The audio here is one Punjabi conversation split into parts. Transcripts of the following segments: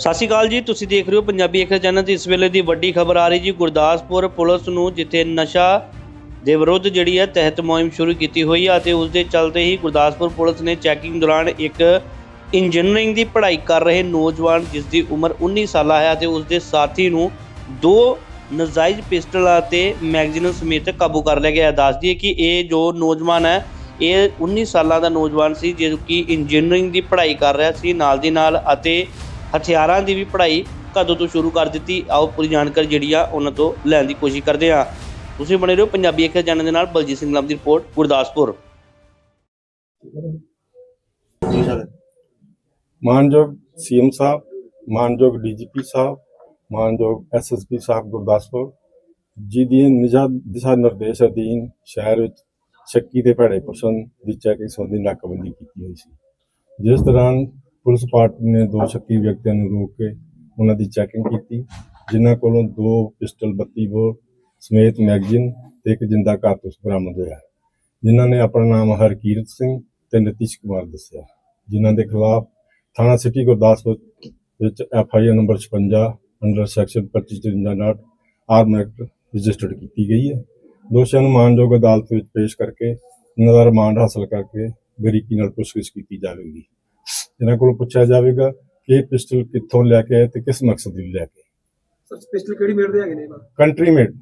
ਸਤਿ ਸ਼੍ਰੀ ਅਕਾਲ ਜੀ, ਤੁਸੀਂ ਦੇਖ ਰਹੇ ਹੋ ਪੰਜਾਬੀ ਅਖਰ ਚੈਨਲ ਤੇ ਇਸ ਵੇਲੇ ਦੀ ਵੱਡੀ ਖਬਰ ਆ ਰਹੀ ਜੀ, ਗੁਰਦਾਸਪੁਰ ਪੁਲਿਸ ਨੂੰ ਜਿੱਥੇ ਨਸ਼ਾ ਦੇ ਵਿਰੁੱਧ ਜਿਹੜੀ ਹੈ ਤਹਿਤ ਮੁਹਿੰਮ ਸ਼ੁਰੂ ਕੀਤੀ ਹੋਈ ਹੈ ਅਤੇ ਉਸ ਦੇ ਚਲਦੇ ਹੀ ਗੁਰਦਾਸਪੁਰ ਪੁਲਿਸ ਨੇ ਚੈਕਿੰਗ ਦੌਰਾਨ ਇੱਕ ਇੰਜੀਨੀਅਰਿੰਗ ਦੀ ਪੜ੍ਹਾਈ ਕਰ ਰਹੇ ਨੌਜਵਾਨ ਜਿਸ ਦੀ ਉਮਰ 19 ਸਾਲਾ ਹੈ ਅਤੇ ਉਸ ਦੇ ਸਾਥੀ ਨੂੰ ਦੋ ਨਜਾਇਜ਼ ਪਿਸਟਲ ਅਤੇ ਮੈਗਜ਼ੀਨ ਸਮੇਤ ਕਾਬੂ ਕਰ ਲਿਆ ਗਿਆ ਹੈ। ਕਿ ਇਹ ਜੋ ਨੌਜਵਾਨ ਹੈ, ਇਹ 19 ਸਾਲਾਂ ਦਾ ਨੌਜਵਾਨ ਸੀ, ਜੋ ਕਿ ਇੰਜੀਨੀਅਰਿੰਗ ਦੀ ਪੜ੍ਹਾਈ ਕਰ ਰਿਹਾ ਸੀ ਨਾਲ ਦੀ ਨਾਲ ਅਤੇ ਹਥਿਆਰਾਂ ਦੀ ਵੀ ਪੜ੍ਹਾਈ ਕਦੋਂ ਤੋਂ ਸ਼ੁਰੂ ਕਰ ਦਿੱਤੀ ਆਓ ਪੂਰੀ ਜਾਣਕਾਰੀ ਜਿਹੜੀ ਆ ਉਹਨਾਂ ਤੋਂ ਲੈਣ ਦੀ ਕੋਸ਼ਿਸ਼ ਕਰਦੇ ਹਾਂ। ਤੁਸੀਂ ਬਣੇ ਰਹੋ ਪੰਜਾਬੀ ਅਖਰ ਜਾਣਨ ਦੇ ਨਾਲ ਬਲਜੀਤ ਸਿੰਘ ਲੰਬ ਦੀ ਰਿਪੋਰਟ ਗੁਰਦਾਸਪੁਰ। ਮਾਨਯੋਗ ਸੀਐਮ ਸਾਹਿਬ ਮਾਨਯੋਗ ਡੀਜੀਪੀ ਸਾਹਿਬ ਮਾਨਯੋਗ ਐਸਐਸਪੀ ਸਾਹਿਬ ਗੁਰਦਾਸਪੁਰ ਜੀ ਦੀ ਨਿਜਾ ਦਿਸ਼ਾ ਨਿਰਦੇਸ਼ ਅਧੀਨ ਸ਼ਹਿਰ ਵਿੱਚ ਸ਼ੱਕੀ ਦੇ ਭੜੇ ਪਰਸਨ ਦੀ ਚੈਕਿੰਗ ਸੰਬੰਧੀ ਨਾਕਾਬੰਦੀ ਕੀਤੀ ਹੋਈ ਸੀ। ਜਿਸ ਦੌਰਾਨ ਪੁਲਿਸ ਪਾਰਟੀ ਨੇ ਦੋ ਸ਼ੱਕੀ ਵਿਅਕਤੀਆਂ ਨੂੰ ਰੋਕ ਕੇ ਉਹਨਾਂ ਦੀ ਚੈਕਿੰਗ ਕੀਤੀ, ਜਿਨ੍ਹਾਂ ਕੋਲੋਂ ਦੋ ਪਿਸਟਲ 32 ਬੋਰ ਸਮੇਤ ਮੈਗਜ਼ੀਨ ਤੇ ਇੱਕ ਜਿੰਦਾ ਕਾਰਤੂਸ ਬਰਾਮਦ ਹੋਇਆ ਜਿਨ੍ਹਾਂ ਨੇ ਆਪਣਾ ਨਾਮ ਹਰਕੀਰਤ ਸਿੰਘ ਤੇ ਨਤੀਸ਼ ਕੁਮਾਰ ਦੱਸਿਆ। ਜਿਨ੍ਹਾਂ ਦੇ ਖਿਲਾਫ ਥਾਣਾ ਸਿਟੀ ਗੁਰਦਾਸਪੁਰ ਵਿੱਚ F I R number 56 under section 2553 ਨਾਟ ਆਰਮ ਐਕਟ ਰਜਿਸਟਰਡ ਕੀਤੀ ਗਈ ਹੈ। ਦੋਸ਼ੀਆਂ ਨੂੰ ਮਾਨਯੋਗ ਅਦਾਲਤ ਵਿੱਚ ਪੇਸ਼ ਕਰਕੇ ਉਹਨਾਂ ਦਾ ਰਿਮਾਂਡ ਹਾਸਲ ਕਰਕੇ ਬਰੀਕੀ ਨਾਲ ਪੁੱਛਗਿੱਛ ਕੀਤੀ ਜਾਵੇਗੀ। ਇਹਨਾਂ ਕੋਲੋਂ ਪੁੱਛਿਆ ਜਾਵੇਗਾ ਕਿ ਇਹ ਪਿਸਟਲ ਕਿੱਥੋਂ ਲੈ ਕੇ ਆਏ ਤੇ ਕਿਸ ਮਕਸਦ ਲਈ ਲੈ ਕੇ ਸਰ ਸਪੈਸ਼ਲ ਕਿਹੜੀ ਮੇਡ ਦੇ ਹੈਗੇ ਨੇ ਇਹ? ਕੰਟਰੀ ਮੇਡ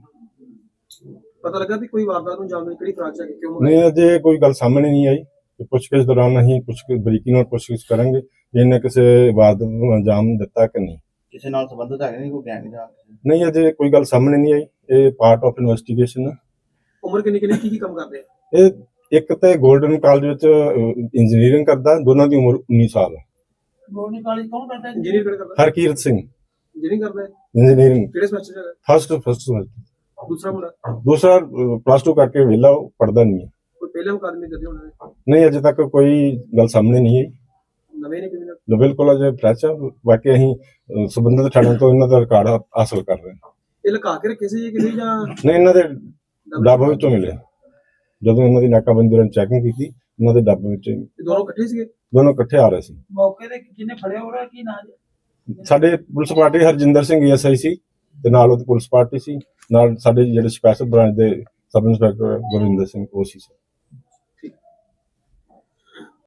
ਪਤਾ ਲੱਗਾ ਵੀ ਕੋਈ ਵਾਰਦਾਤ ਨੂੰ ਦੇਣ ਕਿਹੜੀ ਹੈਗੇ ਕਿਉਂ ਨਹੀਂ ਅਜੇ ਕੋਈ ਗੱਲ ਸਾਹਮਣੇ ਨਹੀਂ ਆਈ। ਤੇ ਪੁੱਛਗਿੱਛ ਦੌਰਾਨ ਅਸੀਂ ਪੁੱਛ ਬਰੀਕੀ ਨਾਲ ਪੁੱਛਗਿੱਛ ਕਰਾਂਗੇ ਕਿ ਇਹਨੇ ਕਿਸੇ ਵਾਰਦਾਤ ਨੂੰ ਅੰਜਾਮ ਦਿੱਤਾ ਕਿ ਨਹੀਂ। ਕਿਸੇ ਨਾਲ ਸੰਬੰਧਿਤ ਹੈਗੇ ਨਹੀਂ ਕੋਈ ਗੈਂਗ ਦਾ ਨਹੀਂ ਅਜੇ ਕੋਈ ਗੱਲ ਸਾਹਮਣੇ ਨਹੀਂ ਆਈ। ਇਹ ਪਾਰਟ ਆਫ ਇਨਵੈਸਟੀਗੇਸ਼ਨ ਹੈ ਉਮਰ ਕਿੰਨੀ ਕਿੰਨੀ ਕੀ ਕੀ ਕੰਮ ਕਰਦੇ ਆ? ਇਹ ਇੱਕ ਤੇ 골ਡਨ ਕਾਲਜ ਵਿੱਚ ਇੰਜੀਨੀਅਰਿੰਗ ਕਰਦਾ ਦੋਨਾਂ ਦੀ ਉਮਰ 19 ਸਾਲ। ਹੈ ਗੋਰਨੀ ਕਾਲਜ ਕੌਣ ਕਰਦਾ? ਇੰਜੀਨੀਅਰ ਕਰਦਾ? ਹਰਕੀਰਤ ਸਿੰਘ। ਇੰਜੀਨੀਅਰਿੰਗ ਕਰਦਾ ਹੈ? ਇੰਜੀਨੀਅਰਿੰਗ ਕਿਹੜੇ ਸਮੈਸਟਰ ਚ ਹੈਗਾ ਫਸਟ ਫਸਟ ਦੂਸਰਾ ਮੁੰਡਾ? ਦੂਸਰਾ ਪਲੱਸ 2 ਕਰਕੇ ਵਿਹਲਾ ਉਹ ਪੜਦਾ ਨਹੀਂ ਹੈ। ਕੋਈ ਪਹਿਲੇ ਮੁਕਾਦਮੇ ਉਹਨਾਂ ਨੇ? ਨਹੀਂ ਅਜੇ ਤੱਕ ਕੋਈ ਗੱਲ ਸਾਹਮਣੇ ਨਹੀਂ ਆਈ। ਨਵੇਂ ਨੇ ਕਿਵੇਂ? ਲੋ ਬਿਲਕੁਲ ਅਜੇ ਫਰੈਸ਼ ਆ। ਬਾਕੀ ਅਸੀਂ ਅਹ, ਸੰਬੰਧਿਤ ਥਾਣੇ ਤੋਂ ਇਹਨਾਂ ਦਾ ਰਿਕਾਰਡ ਹਾਸਲ ਕਰ ਰਹੇ ਹਾਂ। ਇਹ ਲੁਕਾ ਕੇ ਰੱਖੇ ਸੀ ਕਿ ਨਹੀਂ ਜਾਂ ਨਹੀਂ ਇਹਨਾਂ ਦੇ ਡੱਬੇ ਵਿੱਚੋਂ ਮਿਲੇ ਜਦੋਂ ਇਹਨਾਂ ਦੀ ਨਾਕਾਬੰਦੀ ਦੌਰਾਨ ਚੈਕਿੰਗ ਕੀਤੀ ਇਹਨਾਂ ਦੇ ਡੱਬੇ ਵਿੱਚ ਇਹ ਦੋਨੋਂ ਇਕੱਠੇ ਸੀਗੇ? ਦੋਨੋਂ ਇਕੱਠੇ ਆ ਰਹੇ ਸੀ। ਮੌਕੇ ਤੇ ਕਿਹਨੇ ਫੜਿਆ ਹੋ ਰਿਹਾ ਕੀ ਨਾਂ ਸਾਡੇ police party Harjinder Singh SI ਸੀ ਤੇ ਨਾਲ ਉਹਦੀ ਪੁਲਿਸ ਪਾਰਟੀ ਸੀ ਨਾਲ ਸਾਡੇ ਜਿਹੜੇ ਸਪੈਸ਼ਲ ਬ੍ਰਾਂਚ ਦੇ ਸਬ ਇੰਸਪੈਕਟਰ ਗੁਰਿੰਦਰ ਸਿੰਘ ਉਹ ਸੀ